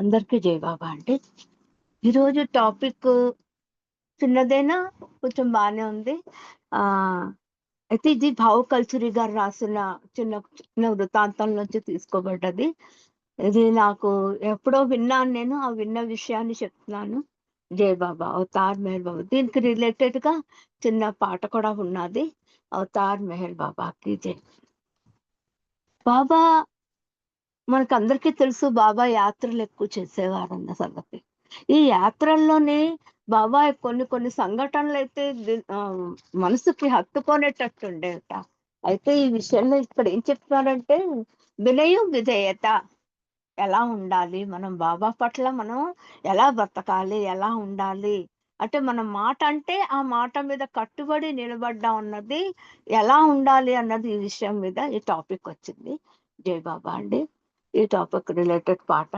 అందరికీ జై బాబా అండి. ఈరోజు టాపిక్ చిన్నదైనా కొంచెం బాగానే ఉంది. ఆ అయితే ఇది భావు కల్చరీ గారు రాసిన చిన్న చిన్న వృత్తాంతం నుంచి తీసుకోబడ్డది. ఇది నాకు ఎప్పుడో విన్నాను నేను ఆ విన్న విషయాన్ని చెప్తున్నాను. జై బాబా. అవతార్ మెహర్ బాబా. దీనికి రిలేటెడ్గా చిన్న పాట కూడా ఉన్నది. అవతార్ మెహర్ బాబాకి జై. బాబా మనకు అందరికీ తెలుసు బాబా యాత్రలు ఎక్కువ చేసేవారు అన్న సంగతి. ఈ యాత్రల్లోనే బాబా కొన్ని కొన్ని సంఘటనలు అయితే మనసుకి హత్తుకునేటట్టు ఉండేట అయితే ఈ విషయంలో ఇక్కడ ఏం చెప్తున్నారంటే వినయం విధేయత ఎలా ఉండాలి? మనం బాబా పట్ల మనం ఎలా బ్రతకాలి? ఎలా ఉండాలి? అంటే మన మాట అంటే ఆ మాట మీద కట్టుబడి నిలబడ్డా ఉన్నది ఎలా ఉండాలి అన్నది ఈ విషయం మీద ఈ టాపిక్ వచ్చింది. జై బాబా అండి. ఈ టాపిక్ రిలేటెడ్ పాట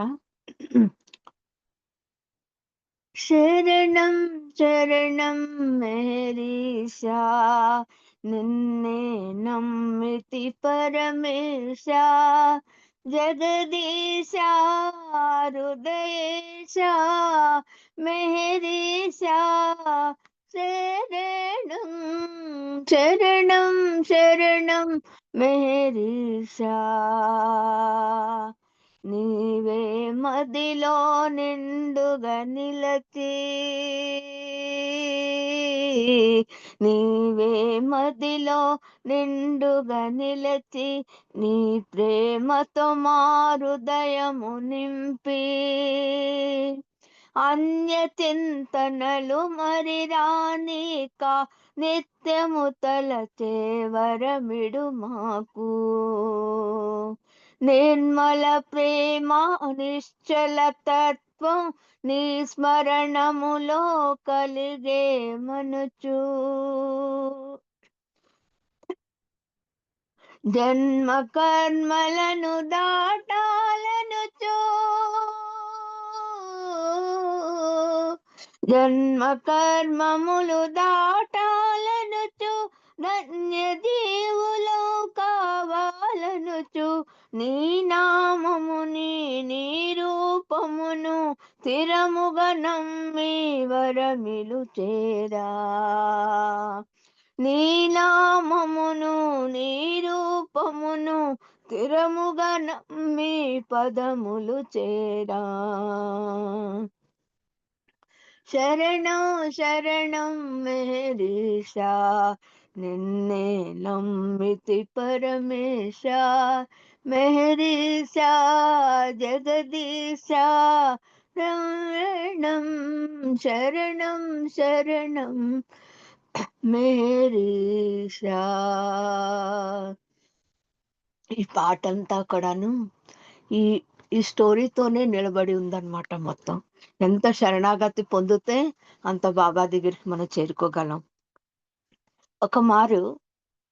శరణం శరణం మేరీషా నిన్నే నమ్మితి పరమేశ జగదీశ హృదయేశ మెహరీశ శరణం శరణం శరణం మెహరీశా నీవే మదిలో నిండుగా నిలచి నీవే మదిలో నిండుగా నిలచి నీ ప్రేమతో మారుదయము నింపి. అన్యచింతనలు మరి రానిక నిత్యము తలచే వరమిడు మాకు. నిర్మల ప్రేమ నిశ్చల తత్వం నీ స్మరణములో కలిగే మనుచు. జన్మ కర్మలను దాటాలనుచు. జన్మ కర్మములు దాటాలనుచు ధన్య జీవులు కావాలనుచు నీ నామముని నీ రూపమును స్థిరముగా నమ్మి వరమిలు చేరా. నీ నామమును నీ రూపమును స్థిరముగా నమ్మి పదములు చేరా. శరణం శరణం మేరీషా నిన్నే నమ్మితి పరమేశ మెహరీశా జగదీశా శరణం శరణం శరణం మేరీషా ఈ పాట అంతా కూడాను ఈ ఈ స్టోరీతోనే నిలబడి ఉందన్నమాట మొత్తం. ఎంత శరణాగతి పొందితే అంత బాబా దగ్గరికి మనం చేరుకోగలం. ఒక మారు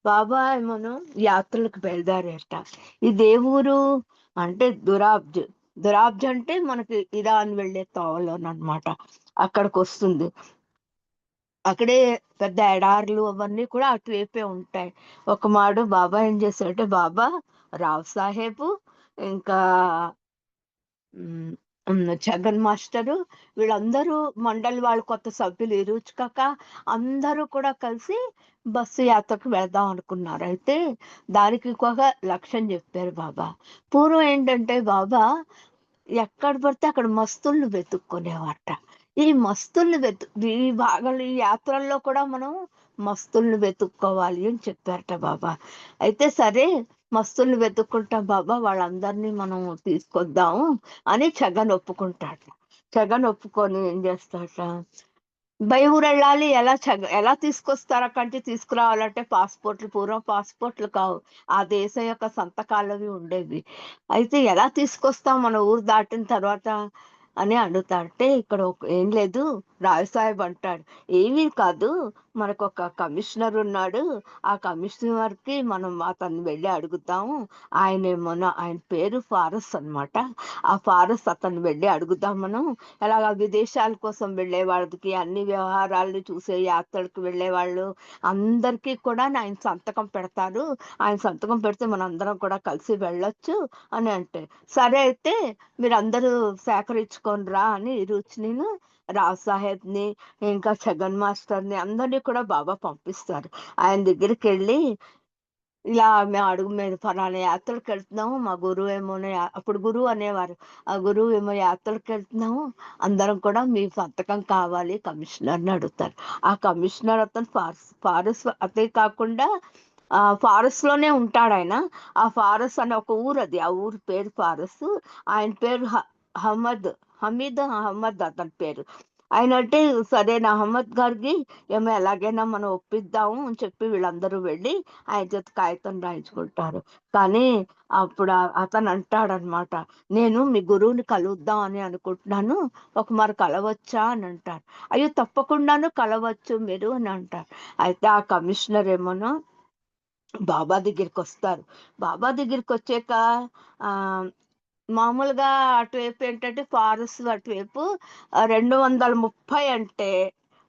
బాబా మనం యాత్రలకు బయలుదేరేట ఈ దేవురు అంటే దురాబ్జ్ దురాబ్జ్ అంటే మనకి ఇరాన్ వెళ్ళే తోవలోనమాట అక్కడికి వస్తుంది. అక్కడే పెద్ద ఎడార్లు అవన్నీ కూడా అటువైపే ఉంటాయి. ఒక మాడు బాబా ఏం చేశాడంటే బాబా రావ్ సాహెబ్ ఇంకా జగన్ మాస్టరు వీళ్ళందరూ మండలి వాళ్ళు కొత్త సభ్యులు ఇరుచుకాక అందరూ కూడా కలిసి బస్సు యాత్రకు వెళ్దాం అనుకున్నారు. అయితే దానికి ఒక లక్ష్యం చెప్పారు బాబా. పూర్వం ఏంటంటే బాబా ఎక్కడ పడితే అక్కడ మస్తుల్ని వెతుక్కునేవాట ఈ మస్తుల్ని వెతు ఈ భాగంలో ఈ యాత్రల్లో కూడా మనం మస్తుల్ని వెతుక్కోవాలి అని చెప్పారట బాబా. అయితే సరే మస్తుల్ని వెతుక్కుంటాం బాబా వాళ్ళందరినీ మనం తీసుకొద్దాము అని జగన్ ఒప్పుకుంటాట జగన్ ఒప్పుకొని ఏం చేస్తాట? బయ ఊరు వెళ్ళాలి ఎలా చగ ఎలా తీసుకొస్తారా కంటే తీసుకురావాలంటే పాస్పోర్ట్లు పూర్వం పాస్పోర్ట్లు కావు. ఆ దేశం యొక్క సంతకాలవి ఉండేవి. అయితే ఎలా తీసుకొస్తాం మన ఊరు దాటిన తర్వాత అని అడుగుతాడంటే ఇక్కడ ఏం లేదు రాయ్ సాహెబ్ అంటాడు. ఏమీ కాదు మనకు ఒక కమిషనర్ ఉన్నాడు ఆ కమిషనర్కి మనం అతన్ని వెళ్ళి అడుగుతాము. ఆయన ఏమన్నా ఆయన పేరు ఫారెస్ అన్నమాట. ఆ ఫారస్ అతన్ని వెళ్ళి అడుగుదాం మనం. ఎలాగ విదేశాల కోసం వెళ్ళే వాళ్ళకి అన్ని వ్యవహారాలు చూసే యాత్రలకు వెళ్ళే వాళ్ళు అందరికీ కూడా ఆయన సంతకం పెడతారు. ఆయన సంతకం పెడితే మన అందరం కూడా కలిసి వెళ్ళొచ్చు అని అంటే సరే అయితే మీరు అందరూ సేకరించుకొని రా అని రుచి నేను సాహెబ్ని ఇంకా జగన్ మాస్టర్ని అందరినీ కూడా బాబా పంపిస్తారు. ఆయన దగ్గరికి వెళ్ళి ఇలా మేము అడుగు మీద ఫలానా యాత్రలకు వెళ్తున్నాము మా గురువు ఏమో అప్పుడు గురువు అనేవారు. ఆ గురువు ఏమో యాత్రలకు వెళ్తున్నాము అందరం కూడా మీ సంతకం కావాలి కమిషనర్ని అడుగుతారు. ఆ కమిషనర్ అతను ఫారెస్ ఫారెస్ అదే కాకుండా ఆ ఫారెస్ట్లోనే ఉంటాడు ఆయన. ఆ ఫారెస్ట్ అనే ఒక ఊరు అది. ఆ ఊరు పేరు ఫారెస్ట్ ఆయన పేరు హ- అహ్మద్ హమీద్ అహ్మద్ అతని పేరు. ఆయన అంటే సరే నా అహ్మద్ గారికి ఏమో ఎలాగైనా మనం ఒప్పిద్దాము అని చెప్పి వీళ్ళందరూ వెళ్ళి ఆయన చేత కాగితం రాయించుకుంటారు. కానీ అప్పుడు అతను అంటాడనమాట నేను మీ గురువుని కలుద్దాం అని అనుకుంటున్నాను ఒక మరి కలవచ్చా? అని అంటారు అయ్యో తప్పకుండాను కలవచ్చు మీరు అని అంటారు అయితే ఆ కమిషనర్ ఏమోనో బాబా దగ్గరికి వస్తారు. బాబా దగ్గరికి వచ్చాక ఆ మామూలుగా అటువైపు ఏంటంటే ఫారెస్ట్ అటువైపు రెండు వందల ముప్పై అంటే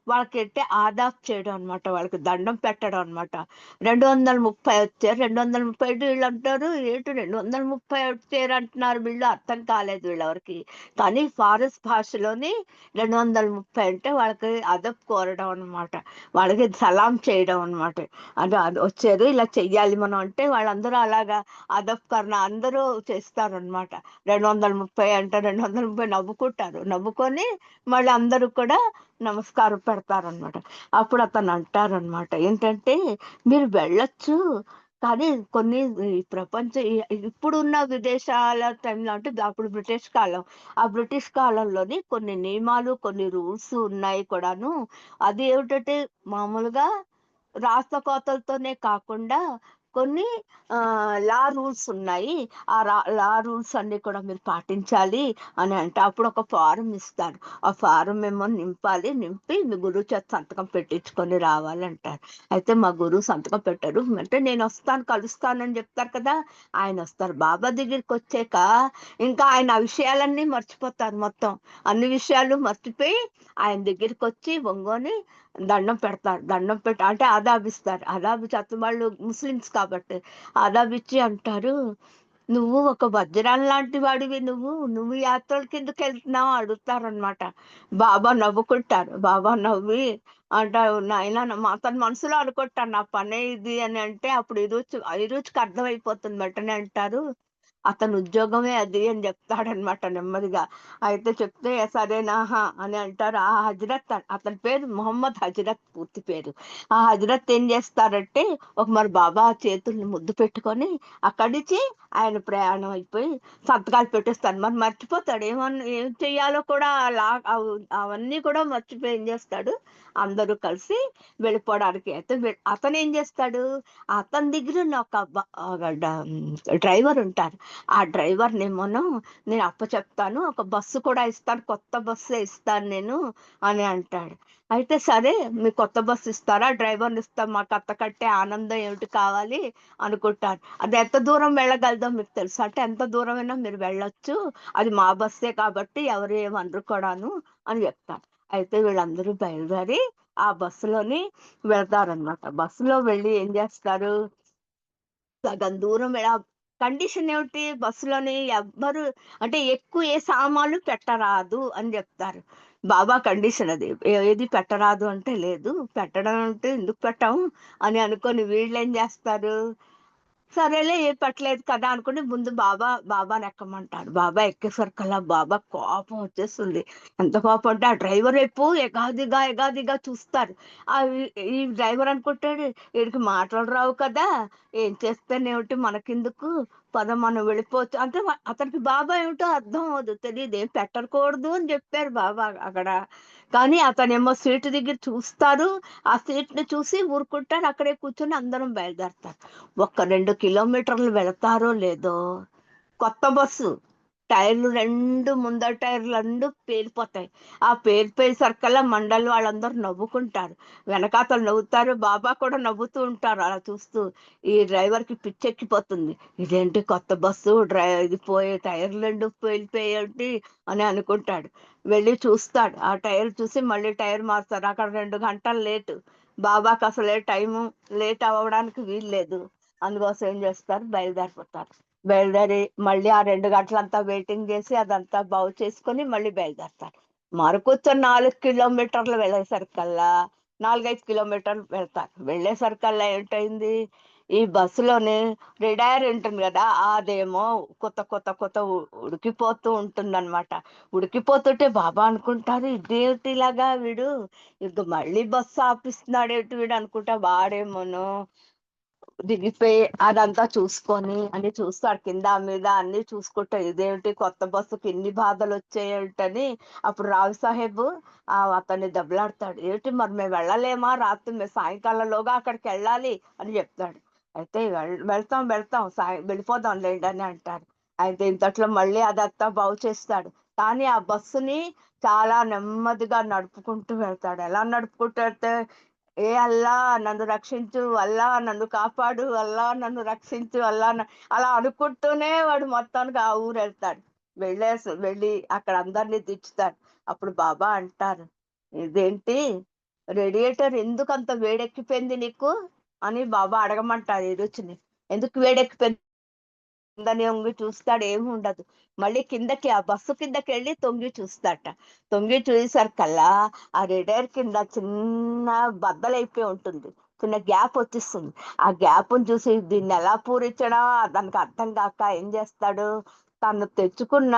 వాళ్ళకి అంటే ఆదాఫ్ చేయడం అన్నమాట వాళ్ళకి దండం పెట్టడం అన్నమాట. రెండు వందల ముప్పై వచ్చారు రెండు వందల ముప్పై వీళ్ళు అంటారు ఏంటి రెండు వందల ముప్పై వచ్చారు అంటున్నారు వీళ్ళు అర్థం కాలేదు వీళ్ళెవరికి కానీ ఫారెస్ట్ భాషలోని రెండు వందల ముప్పై అంటే వాళ్ళకి అదప్ కోరడం అన్నమాట. వాళ్ళకి సలాం చేయడం అన్నమాట. అంటే అది వచ్చారు ఇలా చెయ్యాలి మనం అంటే వాళ్ళందరూ అలాగా అదప్ కర్ణ అందరూ చేస్తారు అనమాట రెండు వందల ముప్పై అంటే రెండు వందల ముప్పై నవ్వుకుంటారు. నవ్వుకొని మళ్ళీ అందరూ కూడా నమస్కారం పెడతారనమాట అప్పుడు అతను అంటారనమాట ఏంటంటే మీరు వెళ్ళొచ్చు కానీ కొన్ని ప్రపంచ ఇప్పుడున్న విదేశాల టైంలో అంటే అప్పుడు బ్రిటిష్ కాలం ఆ బ్రిటిష్ కాలంలోని కొన్ని నియమాలు కొన్ని రూల్స్ ఉన్నాయి కూడాను. అది ఏమిటంటే మామూలుగా రాష్ట్రకోతలతోనే కాకుండా కొన్ని ఆ లా రూల్స్ ఉన్నాయి. ఆ లా రూల్స్ అన్ని కూడా మీరు పాటించాలి అని అంటే అప్పుడు ఒక ఫారం ఇస్తారు. ఆ ఫారం ఏమో నింపాలి. నింపి మీ గురువు చేత సంతకం పెట్టించుకొని రావాలంటారు అయితే మా గురువు సంతకం పెట్టారు. అంటే నేను వస్తాను కలుస్తానని చెప్తారు కదా ఆయన వస్తారు. బాబా దగ్గరికి వచ్చాక ఇంకా ఆయన ఆ విషయాలన్నీ మర్చిపోతారు మొత్తం. అన్ని విషయాలు మర్చిపోయి ఆయన దగ్గరికి వచ్చి వంగోని దండం పెడతారు. దండం పెట్టి అంటే ఆదాబిస్తారు. ఆదాబి చేత వాళ్ళు ముస్లిమ్స్ కాబట్టి అదాబిచ్చి అంటారు నువ్వు ఒక వజ్రం లాంటి వాడివి నువ్వు నువ్వు యాత్రల కిందకి వెళ్తున్నావు అడుగుతారనమాట బాబా నవ్వుకుంటారు. బాబా నవ్వి అంటారు నాయన మా అతని మనసులో అనుకుంటాను నా పనే ఇది అని అంటే అప్పుడు ఈరోజు ఈరోజుకి ఈ రోజుకి అర్థమైపోతుంది వెంటనే అంటారు. అతను ఉద్యోగమే అది అని చెప్తాడనమాట నెమ్మదిగా. అయితే చెప్తే సరేనాహా అని అంటారు. ఆ హజరత్ అతని పేరు మొహమ్మద్ హజరత్ పూర్తి పేరు. ఆ హజరత్ ఏం చేస్తారంటే ఒక మరి బాబా చేతుల్ని ముద్దు పెట్టుకొని అక్కడి నుంచి ఆయన ప్రయాణం అయిపోయి సంతకాలు పెట్టేస్తాడు మరి మర్చిపోతాడు. ఏమన్నా ఏం చెయ్యాలో కూడా లా అవన్నీ కూడా మర్చిపోయి ఏం చేస్తాడు? అందరూ కలిసి వెళ్ళిపోవడానికి అయితే అతను ఏం చేస్తాడు? అతని దగ్గర ఉన్న ఒక డ్రైవర్ ఉంటారు. ఆ డ్రైవర్ నేమోను నేను అప్ప చెప్తాను ఒక బస్సు కూడా ఇస్తాను కొత్త బస్సు ఇస్తాను నేను అని అంటాడు. అయితే సరే మీ కొత్త బస్సు ఇస్తారా? డ్రైవర్ని ఇస్తాం మాకు అంతకంటే ఆనందం ఏమిటి కావాలి? అనుకుంటారు. అది ఎంత దూరం వెళ్ళగలదో మీకు తెలుసు. అంటే ఎంత దూరమైనా మీరు వెళ్ళొచ్చు. అది మా బస్సే కాబట్టి ఎవరు ఏమనరు కూడాను అని చెప్తారు. అయితే వీళ్ళందరూ బయలుదేరి ఆ బస్సులోని వెళ్తారనమాట బస్సులో వెళ్ళి ఏం చేస్తారు? సగం దూరం కండిషన్ ఏమిటి బస్సులోని ఎవ్వరు అంటే ఎక్కువ ఏ సామాన్లు పెట్టరాదు అని చెప్తారు. బాబా కండిషన్ అది. ఏది పెట్టరాదు అంటే లేదు. పెట్టడం అంటే ఎందుకు పెట్టాము అని అనుకొని వీళ్ళు ఏం చేస్తారు? సరేలే ఏ పట్టలేదు కదా అనుకుని ముందు బాబా బాబాని ఎక్కమంటాడు బాబా ఎక్కేసరికల్లా బాబా కోపం వచ్చేస్తుంది. ఎంత కోపం అంటే ఆ డ్రైవర్ వైపు ఎగాదిగా ఎగాదిగా చూస్తారు. ఆ ఈ- ఈ డ్రైవర్ అనుకుంటాడు వీడికి మాటలు రావు కదా ఏం చేస్తేనేమిటి మనకెందుకు? పద మనం వెళ్ళిపోవచ్చు అంటే అతనికి బాబా ఏమిటో అర్థం అవ్వదు. తెలియదు ఏం పెట్టకూడదు అని చెప్పారు బాబా అక్కడ. కానీ అతనేమో సీటు దగ్గర చూస్తారు. ఆ సీట్ని చూసి ఊరుకుంటారు. అక్కడే కూర్చొని అందరం బయలుదేరతారు. ఒక్క రెండు కిలోమీటర్లు వెళతారో లేదో కొత్త బస్సు. టైర్లు రెండు ముందర టైర్లు రెండు పేలిపోతాయి. ఆ పేలిపోయేసరికల్లా మండలి వాళ్ళందరూ నవ్వుకుంటారు. వెనకాతలు నవ్వుతారు బాబా కూడా నవ్వుతూ ఉంటారు. అలా చూస్తూ ఈ డ్రైవర్కి పిచ్చెక్కిపోతుంది. ఇదేంటి కొత్త బస్సు? డ్రై ఇది పోయే టైర్లు రెండు పేలిపోయేంటి అని అనుకుంటాడు. వెళ్ళి చూస్తాడు. ఆ టైర్ చూసి మళ్ళీ టైర్ మారుతారు అక్కడ రెండు గంటలు లేటు. బాబాకి అసలే టైము లేట్ అవ్వడానికి వీలు లేదు అందుకోసం ఏం చేస్తారు? బయలుదేరిపోతారు. బయలుదేరి మళ్ళీ ఆ రెండు గంటలంతా వెయిటింగ్ చేసి అదంతా బాగు చేసుకొని మళ్ళీ బయలుదేరతారు. మరకొచ్చ నాలుగు కిలోమీటర్లు వెళ్ళేసరికల్లా నాలుగైదు కిలోమీటర్లు వెళ్తారు. వెళ్ళేసరికల్లా ఏంటైంది ఈ బస్సులోనే రిటైర్ ఉంటుంది కదా అదేమో కొత్త కొత్త కొత్త ఉడికిపోతూ ఉంటుంది అనమాట ఉడికిపోతుంటే బాబా అనుకుంటారు ఇదేమిటి ఇలాగా వీడు? ఇంక మళ్ళీ బస్సు ఆపిస్తున్నాడు ఏంటి వీడు అనుకుంటా వాడేమోను దిగిపోయి అదంతా చూసుకొని అన్ని చూస్తాడు కింద మీద అన్ని చూసుకుంటా ఇదేమిటి కొత్త బస్సుకి ఇన్ని బాధలు వచ్చాయేంటని అప్పుడు రావు సాహెబ్ ఆ అతన్ని దెబ్బలాడతాడు. ఏమిటి మరి మేము వెళ్ళలేమా? రాత్రి మేము సాయంకాలంలోగా అక్కడికి వెళ్ళాలి అని చెప్తాడు. అయితే వెళ్తాం వెళ్తాం సాయం వెళ్ళిపోదాం లేండి అని అంటారు. అయితే ఇంతట్లో మళ్ళీ అదంతా బాగు చేస్తాడు. కానీ ఆ బస్సుని చాలా నెమ్మదిగా నడుపుకుంటూ వెళ్తాడు. ఎలా నడుపుకుంటూ వెళ్తే ఏ అల్లా నన్ను రక్షించు అల్లా నన్ను కాపాడు అల్లా నన్ను రక్షించు అల్లా అలా అనుకుంటూనే వాడు మొత్తానికి ఆ ఊరు వెళ్తాడు. వెళ్ళేసి వెళ్ళి అక్కడ అందరినీ దించుతాడు అప్పుడు బాబా అంటారు ఇదేంటి? రేడియేటర్ ఎందుకు అంత వేడెక్కిపోయింది నీకు? అని బాబా అడగమంటారు ఈ రుచిని. ఎందుకు వేడెక్కిపోయింది? కిందని వంగి చూస్తాడు ఏమి ఉండదు. మళ్ళీ కిందకి ఆ బస్సు కిందకి వెళ్ళి తొంగి చూస్తాట. తొంగి చూసేసరికల్లా ఆ రిటైర్ కింద చిన్న బద్దలైపోయి ఉంటుంది. చిన్న గ్యాప్ వచ్చేస్తుంది. ఆ గ్యాప్ చూసి దీన్ని ఎలా పూరించడం దానికి అర్థం కాక ఏం చేస్తాడు? తను తెచ్చుకున్న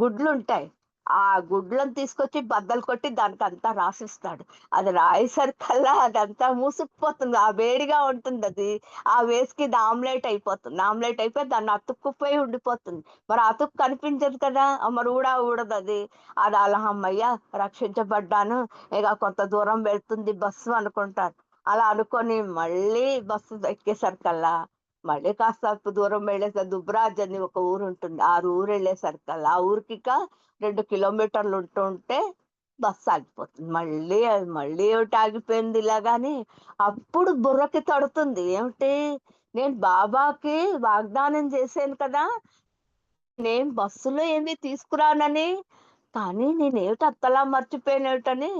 గుడ్లు ఉంటాయి ఆ గుడ్లను తీసుకొచ్చి బద్దలు కొట్టి దానికి అంతా రాసిస్తాడు. అది రాయేసరికల్లా అదంతా మూసుకుపోతుంది. ఆ వేడిగా ఉంటుంది అది. ఆ వేస్కి ఆమ్లెట్ అయిపోతుంది. ఆమ్లెట్ అయిపోయి దాన్ని అతుక్కుపోయి ఉండిపోతుంది. మరి అతుక్కు కనిపించదు కదా. మరి ఊడా ఊడదు అది. అది అలా అమ్మయ్య రక్షించబడ్డాను. ఇక కొంత దూరం వెళ్తుంది బస్సు అనుకుంటారు అలా అనుకొని మళ్ళీ బస్సు ఎక్కేసరికల్లా మళ్ళీ కాస్త దూరం వెళ్ళేసరికి దుబ్రాజ్ అని ఒక ఊరు ఉంటుంది. ఆ ఊరు వెళ్ళేసరికి ఆ ఊరికి రెండు కిలోమీటర్లు ఉంటుంటే బస్సు ఆగిపోతుంది. మళ్ళీ అది మళ్ళీ ఏమిటి ఆగిపోయింది ఇలాగాని అప్పుడు బుర్రకి తడుతుంది. ఏమిటి? నేను బాబాకి వాగ్దానం చేశాను కదా నేను బస్సులో ఏమీ తీసుకురానని కానీ నేను ఏమిటి అంతలా అని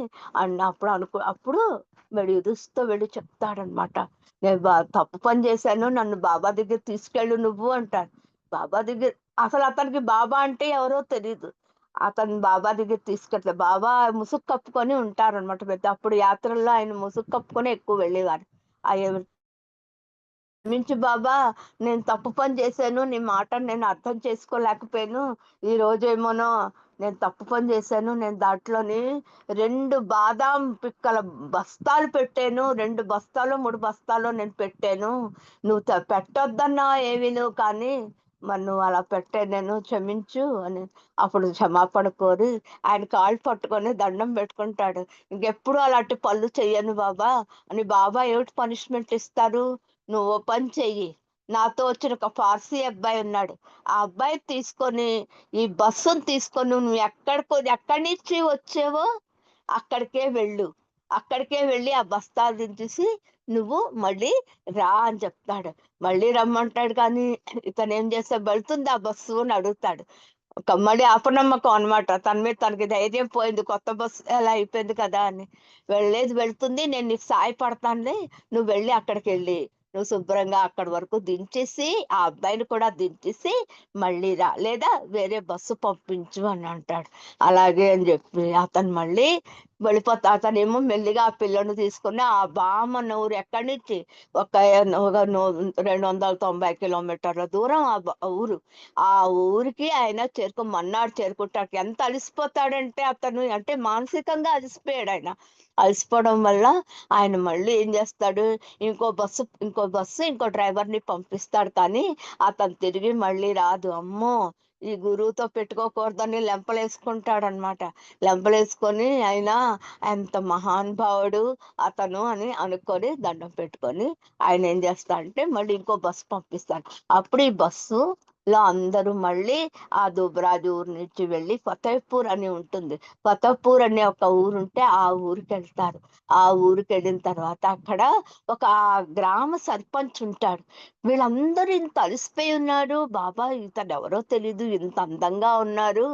అన్న అప్పుడు అనుకో అప్పుడు వీడు ఎదుస్తో వెళ్ళి చెప్తాడనమాట. నేను తప్పు పని చేశాను నన్ను బాబా దగ్గర తీసుకెళ్ళు నువ్వు అంటాడు. బాబా దగ్గర అసలు అతనికి బాబా అంటే ఎవరో తెలియదు అతను బాబా దగ్గర తీసుకెళ్తే బాబా ముసుగు కప్పుకొని ఉంటారనమాట పెద్ద అప్పుడు యాత్రల్లో ఆయన ముసుగు కప్పుకొని ఎక్కువ వెళ్ళేవారు. మించి బాబా నేను తప్పు పని చేశాను నీ మాట నేను అర్థం చేసుకోలేకపోయాను. ఈ రోజేమోనో నేను తప్పు పని చేశాను నేను దాంట్లోని రెండు బాదాం పిక్కల బస్తాలు పెట్టాను రెండు బస్తాలు మూడు బస్తాలు నేను పెట్టాను. నువ్వు పెట్టొద్దన్నా ఏమీ నువ్వు కానీ మరి నువ్వు అలా పెట్టే నేను క్షమించు అని అప్పుడు క్షమాపణ కోరి ఆయన కాళ్ళు పట్టుకొని దండం పెట్టుకుంటాడు. ఇంకెప్పుడు అలాంటి పనులు చెయ్యను బాబా అని బాబా ఏమిటి పనిష్మెంట్ ఇస్తారు? నువ్వు పని చెయ్యి. నాతో వచ్చిన ఒక పార్సీ అబ్బాయి ఉన్నాడు. ఆ అబ్బాయి తీసుకొని ఈ బస్సును తీసుకొని నువ్వు ఎక్కడికో ఎక్కడి నుంచి వచ్చేవో అక్కడికే వెళ్ళు. అక్కడికే వెళ్ళి ఆ బస్తాలు దించేసి నువ్వు మళ్ళీ రా అని చెప్తాడు. మళ్ళీ రమ్మంటాడు కానీ ఇతను ఏం చేస్తా వెళ్తుంది ఆ బస్సు అని అడుగుతాడు. ఒక మళ్ళీ అపనమ్మకం అన్నమాట. తన మీద తనకి ధైర్యం పోయింది. కొత్త బస్సు ఎలా అయిపోయింది కదా అని. వెళ్ళేది వెళ్తుంది. నేను నీకు సాయపడతానులే. నువ్వు వెళ్ళి అక్కడికి వెళ్ళి. నువ్వు శుభ్రంగా అక్కడి వరకు దించేసి ఆ అబ్బాయిని కూడా దించేసి మళ్ళీ రా. లేదా వేరే బస్సు పంపించు అని అంటాడు. అలాగే అని చెప్పి అతను మళ్ళీ వెళ్ళిపోతా. అతనేమో మెల్లిగా ఆ పిల్లను తీసుకుని ఆ బామ్మ ఊరు ఎక్కడి నుంచి? ఒక ఒక రెండు వందల తొంభై కిలోమీటర్ల దూరం ఆ ఊరు. ఆ ఊరికి ఆయన చేరుకు మన్నాడు చేరుకుంటాడు. ఎంత అలసిపోతాడంటే అతను అంటే మానసికంగా అలసిపోయాడు ఆయన. అలసిపోవడం వల్ల ఆయన మళ్ళీ ఏం చేస్తాడు? ఇంకో బస్సు ఇంకో బస్సు ఇంకో డ్రైవర్ని పంపిస్తాడు కానీ అతను తిరిగి మళ్ళీ రాదు. అమ్మో! ఈ గురువుతో పెట్టుకోకూడదని లెంపలేసుకుంటాడు అనమాట లెంపలేసుకొని ఆయన ఎంత మహానుభావుడు అతను అని అనుకొని దండం పెట్టుకొని ఆయన ఏం చేస్తాడంటే మళ్ళీ ఇంకో బస్సు పంపిస్తాడు. అప్పుడు ఈ బస్సు లో అందరూ మళ్ళీ ఆ దుబరాజు ఊరు నుంచి వెళ్ళి ఫతేపూర్ అని ఉంటుంది. ఫతేపూర్ అనే ఒక ఊరు ఉంటే ఆ ఊరికి వెళ్తారు. ఆ ఊరికి వెళ్ళిన తర్వాత అక్కడ ఒక గ్రామ సర్పంచ్ ఉంటాడు. వీళ్ళందరూ ఇంత అలసిపోయి ఉన్నారు. బాబా ఇతను ఎవరో తెలీదు ఇంత అందంగా ఉన్నారు.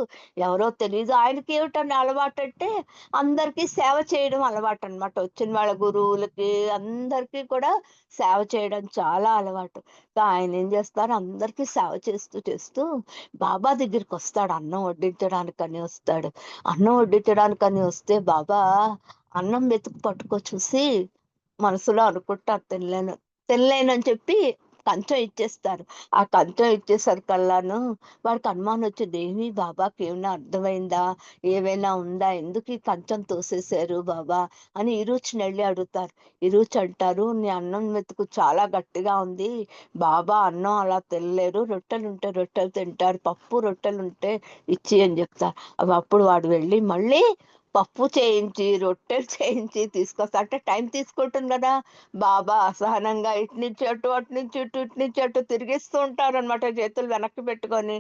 ఎవరో తెలీదు. ఆయనకి ఏమిటని అలవాటు అంటే అందరికీ సేవ చేయడం అలవాటు అన్నమాట. వచ్చిన వాళ్ళ గురువులకి అందరికీ కూడా సేవ చేయడం చాలా అలవాటు. ఆయన ఏం చేస్తారు? అందరికీ సేవ చేస్తూ చేస్తూ బాబా దగ్గరికి వస్తాడు అన్నం వడ్డించడానికని వస్తాడు. అన్నం వడ్డించడానికని వస్తే బాబా అన్నం వెతుకు పట్టుకో చూసి మనసులో అనుకుంటారు తినలేను తినలేనని చెప్పి కంచం ఇచ్చేస్తారు. ఆ కంచం ఇచ్చేసరికల్లాను వాడికి అనుమానం వచ్చింది. ఏమి బాబాకి ఏమైనా అర్థమైందా? ఏమైనా ఉందా? ఎందుకు ఈ కంచం తోసేశారు బాబా? అని ఇరుచిని వెళ్ళి అడుగుతారు. ఇరుచి అంటారు నీ అన్నం మెతుకు చాలా గట్టిగా ఉంది. బాబా అన్నం అలా తినలేరు. రొట్టెలు ఉంటే రొట్టెలు తింటారు. పప్పు రొట్టెలు ఉంటే ఇచ్చి అని చెప్తారు. అవి అప్పుడు వాడు వెళ్ళి మళ్ళీ పప్పు చేయించి రొట్టెలు చేయించి తీసుకొస్తా. అంటే టైం తీసుకుంటుంది కదా. బాబా అసహనంగా ఇటు నుంచి అటు అటు నుంచి ఇటు ఇటు నుంచి అటు తిరిగిస్తూ ఉంటారు అనమాట చేతులు వెనక్కి పెట్టుకొని.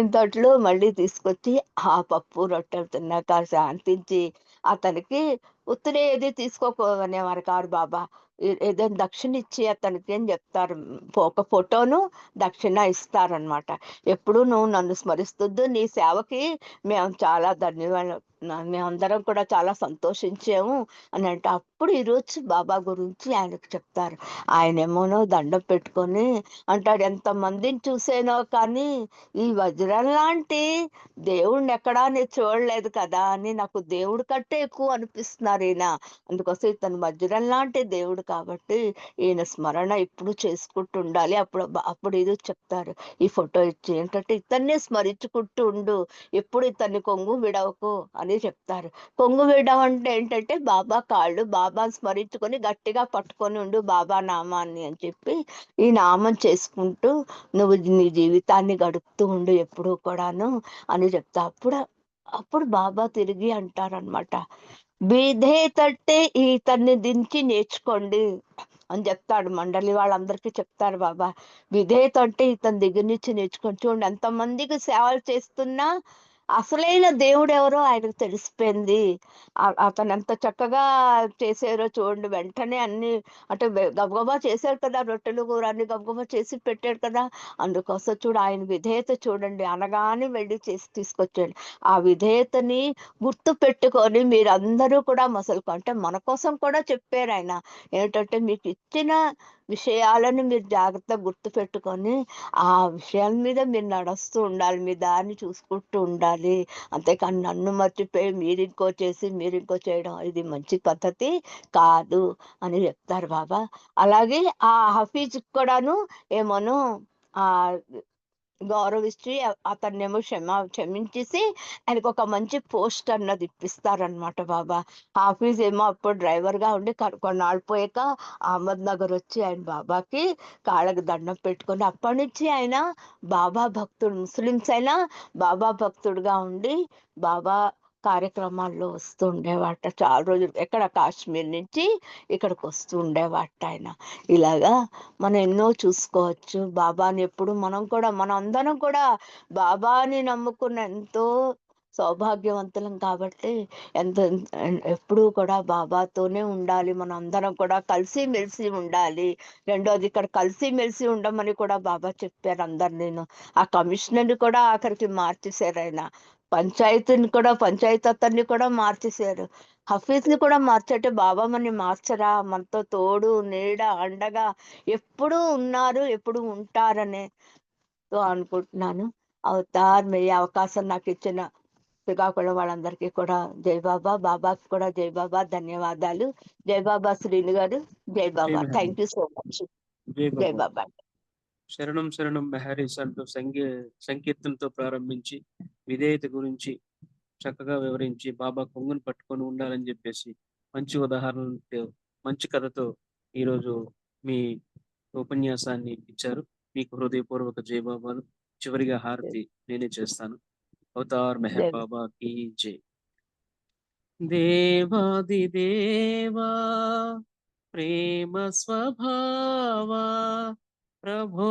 ఇంతట్లో మళ్ళీ తీసుకొచ్చి ఆ పప్పు రొట్టెలు తిన్నాక శాంతించి అతనికి ఉత్తినే ఏది తీసుకోకనేవారు కారు బాబా. ఏదైనా దక్షిణ ఇచ్చి అతనికి ఏం చెప్తారు. ఒక ఫోటోను దక్షిణ ఇస్తారనమాట ఎప్పుడు నువ్వు నన్ను స్మరిస్తుంది నీ సేవకి మేము చాలా ధన్యవాదాలు మేమందరం కూడా చాలా సంతోషించాము. అని అంటే అప్పుడు ఈరోజు బాబా గురించి ఆయనకు చెప్తారు. ఆయన ఏమోనో దండం పెట్టుకొని అంటాడు ఎంత మందిని కానీ ఈ వజ్రం లాంటి దేవుడిని ఎక్కడా నేను చూడలేదు కదా అని నాకు దేవుడు కంటే ఎక్కువ అనిపిస్తున్నారు ఈయన. అందుకోసం ఇతను వజ్రం లాంటి దేవుడు కాబట్టి ఈయన స్మరణ ఇప్పుడు చేసుకుంటూ ఉండాలి. అప్పుడు అప్పుడు ఇది చెప్తారు ఈ ఫోటో ఇచ్చి ఏంటంటే ఇతన్నే స్మరించుకుంటూ ఉండు ఎప్పుడు ఇతన్ని కొంగు విడవకు అని చెప్తారు. కొంగు విడవ అంటే ఏంటంటే బాబా కాళ్ళు బాబా స్మరించుకొని గట్టిగా పట్టుకొని ఉండు బాబా నామాన్ని అని చెప్పి ఈ నామం చేసుకుంటూ నువ్వు నీ జీవితాన్ని గడుపుతూ ఉండు ఎప్పుడు కూడాను అని చెప్తా. అప్పుడు అప్పుడు బాబా తిరిగి అంటారనమాట బీధే తట్టే ఈతన్ని దించి నేర్చుకోండి అని చెప్తాడు. మండలి వాళ్ళందరికీ చెప్తారు బాబా. విధేయత అంటే ఇతని దగ్గర నుంచి నేర్చుకొని చూడండి ఎంతమందికి సేవలు చేస్తున్నా అసలైన దేవుడు ఎవరో ఆయనకు తెలిసిపోయింది. అతను ఎంత చక్కగా చేసారో చూడండి. వెంటనే అన్ని అంటే గబగబా చేశారు కదా రొట్టెలు కూర అన్ని గబగబా చేసి పెట్టాడు కదా. అందుకోసం చూడు ఆయన విధేయత చూడండి. అనగానే వెళ్ళి చేసి తీసుకొచ్చాడు. ఆ విధేయతని గుర్తు పెట్టుకొని మీరందరూ కూడా మసలుకు అంటే మన కోసం కూడా చెప్పారు ఆయన. ఏంటంటే మీకు ఇచ్చిన విషయాలను మీరు జాగ్రత్తగా గుర్తు పెట్టుకొని ఆ విషయాల మీద మీరు నడుస్తూ ఉండాలి మీ దాన్ని చూసుకుంటూ ఉండాలి. అంతేకాని నన్ను మర్చిపోయి మీరు ఇంకో చేసి మీరు ఇంకో చేయడం ఇది మంచి పద్ధతి కాదు అని చెప్తారు బాబా. అలాగే ఆ హఫీజ్ కూడాను ఏమోను గౌరవిస్తూ అతన్నేమో క్షమ క్షమించేసి ఆయనకు ఒక మంచి పోస్ట్ అన్నది ఇప్పిస్తారనమాట బాబా. హాఫీజ్ ఏమో అప్పుడు డ్రైవర్గా ఉండి కొన్నాళ్ళు పోయాక అహ్మద్ నగర్ వచ్చి ఆయన బాబాకి కాళ్ళకి దండం పెట్టుకొని అప్పటి నుంచి ఆయన బాబా భక్తుడు ముస్లిమ్స్ అయినా బాబా భక్తుడుగా ఉండి బాబా కార్యక్రమాల్లో వస్తూ ఉండేవాట చాలా రోజులు ఎక్కడ? కాశ్మీర్ నుంచి ఇక్కడికి వస్తూ ఉండేవాట ఆయన. ఇలాగా మనం ఎన్నో చూసుకోవచ్చు. బాబాని ఎప్పుడు మనం కూడా మనం అందరం కూడా బాబాని నమ్ముకున్న ఎంతో సౌభాగ్యవంతులం కాబట్టి ఎంత ఎప్పుడూ కూడా బాబాతోనే ఉండాలి. మనం అందరం కూడా కలిసి మెలిసి ఉండాలి. రెండోది ఇక్కడ కలిసి మెలిసి ఉండమని కూడా బాబా చెప్పారు అందరు నేను. ఆ కమిషనర్ని కూడా ఆఖరికి మార్చేశారు ఆయన. పంచాయతీని కూడా పంచాయతీ అతన్ని కూడా మార్చేశారు. హఫీజ్ని కూడా మార్చటే బాబా మనని మార్చరా? మనతో తోడు నీడ అండగా ఎప్పుడూ ఉన్నారు ఎప్పుడు ఉంటారనే తో అనుకుంటున్నాను. అవతార్ మీ అవకాశం నాకు ఇచ్చిన శ్రీకాకుళం వాళ్ళందరికీ కూడా జై బాబా బాబాకి కూడా జై బాబా ధన్యవాదాలు. జై బాబా శ్రీను గారు జై Baba. Thank you so much జై బాబా. శరణం శరణం మెహరీస్ అంటూ సంగీ సంకీర్తనతో ప్రారంభించి విధేయత గురించి చక్కగా వివరించి బాబా కొంగును పట్టుకొని ఉండాలని చెప్పేసి మంచి ఉదాహరణతో మంచి కథతో ఈరోజు మీ ఉపన్యాసాన్ని ఇచ్చారు. మీకు హృదయపూర్వక జై బాబాలు. చివరిగా హారతి నేనే చేస్తాను. అవతార్ మెహర్ బాబా కీ జై. దేవాది దేవా ప్రేమ స్వభావా प्रभो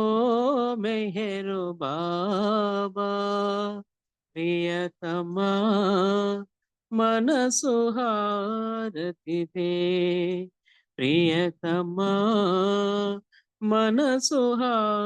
मेहरु बाबा प्रियतमा मनसुहारतिदे प्रियतमा मनसुहार